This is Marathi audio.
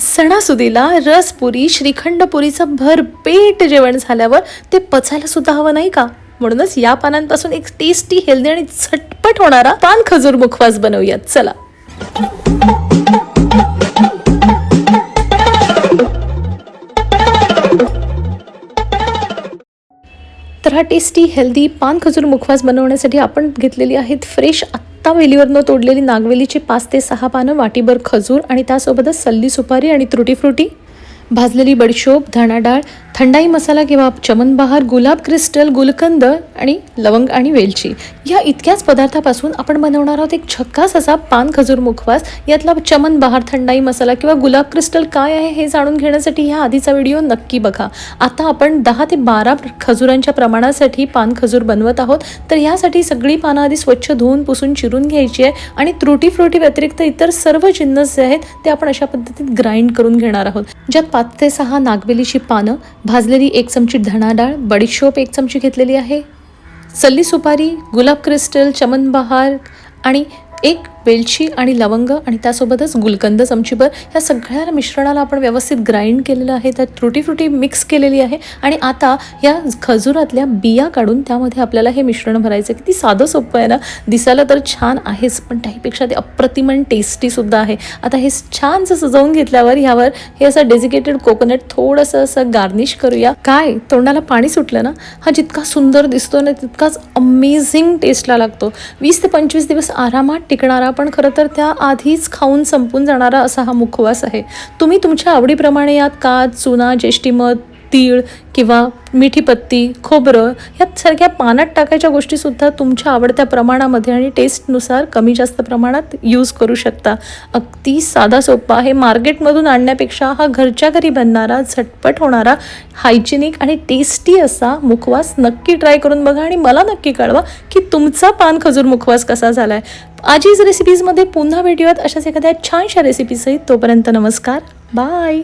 सणासुदीला रसपुरी श्रीखंडपुरीचं भरपेट जेवण झाल्यावर ते पचायला सुद्धा हवं नाही का? म्हणूनच या पानांपासून एक टेस्टी हेल्दी आणि झटपट होणारा पान खजूर मुखवास बनवूयात. चला. तर हा टेस्टी हेल्दी पान खजूर मुखवास बनवण्यासाठी आपण घेतलेली आहेत फ्रेश आत्ता वेलीवरनं तोडलेली नागवेलीची पाच ते सहा पानं वाटीभर खजूर आणि त्यासोबतच सल्ली सुपारी आणि त्रुटी फ्रुटी भाजलेली बडीशोप धणाडाळ थंडाई मसाला किंवा चमनबहार गुलाब क्रिस्टल गुलकंद आणि लवंग आणि वेलची. या इतक्याच पदार्थापासून आपण बनवणार आहोत एक छक्कास असा पान खजूर मुखवास. यातला चमनबहार थंडाई मसाला किंवा गुलाब क्रिस्टल काय आहे हे जाणून घेण्यासाठी ह्या आधीचा व्हिडिओ नक्की बघा. आता आपण दहा ते बारा खजुरांच्या प्रमाणासाठी पान खजूर बनवत आहोत. तर ह्यासाठी सगळी पानं आधी स्वच्छ धुवून पुसून चिरून घ्यायची आहे आणि त्रुटी फ्रुटी व्यतिरिक्त इतर सर्व जिन्नस जे आहेत ते आपण अशा पद्धतीत ग्राइंड करून घेणार आहोत. ज्यात पाच ते सहा नागवेलीची पानं भाजलेली एक चमची धणा डाळ बडीशोप एक चमची घेतलेली आहे. सल्ली सुपारी गुलाब क्रिस्टल चमनबहार आणि एक वेलची आणि लवंग आणि त्यासोबतच गुलकंद चमचीभर ह्या सगळ्या मिश्रणाला आपण व्यवस्थित ग्राइंड केलेलं आहे त्यात त्रुटी फ्रुटी मिक्स केलेली आहे आणि आता या खजुरातल्या बिया काढून त्यामध्ये आपल्याला हे मिश्रण भरायचं किती साधं सोपं आहे ना? दिसायला तर छान आहेच पण त्याहीपेक्षा ते अप्रतिमन टेस्टीसुद्धा आहे. आता हे छानसं सजवून घेतल्यावर ह्यावर हे असं डेजिकेटेड कोकोनट थोडंसं असं गार्निश करूया. काय? तोंडाला पाणी सुटलं ना? हा जितका सुंदर दिसतो ना तितकाच अमेझिंग टेस्टला लागतो. वीस ते पंचवीस दिवस आरामात टिकणारा पण खरं तर त्या आधीच खाऊन संपून जाणारा असा हा मुखवास आहे. तुम्ही तुमच्या आवडीप्रमाणे यात कात चुना ज्येष्ठीमध तीळ किंवा मिठी पत्ती खोबरं यासारख्या पानात टाकायच्या गोष्टीसुद्धा तुमच्या आवडत्या प्रमाणामध्ये आणि टेस्टनुसार कमी जास्त प्रमाणात यूज करू शकता. अगदी साधा सोपा. आहे मार्केटमधून आणण्यापेक्षा हा घरच्या घरी बनणारा झटपट होणारा हायजेनिक आणि टेस्टी असा मुखवास नक्की ट्राय करून बघा आणि मला नक्की कळवा की तुमचा पान खजूर मुखवास कसा झाला आहे आजीज रेसिपीजमध्ये पुन्हा भेटूयात अशाच एखाद्या छानशा रेसिपीसहित तोपर्यंत नमस्कार. बाय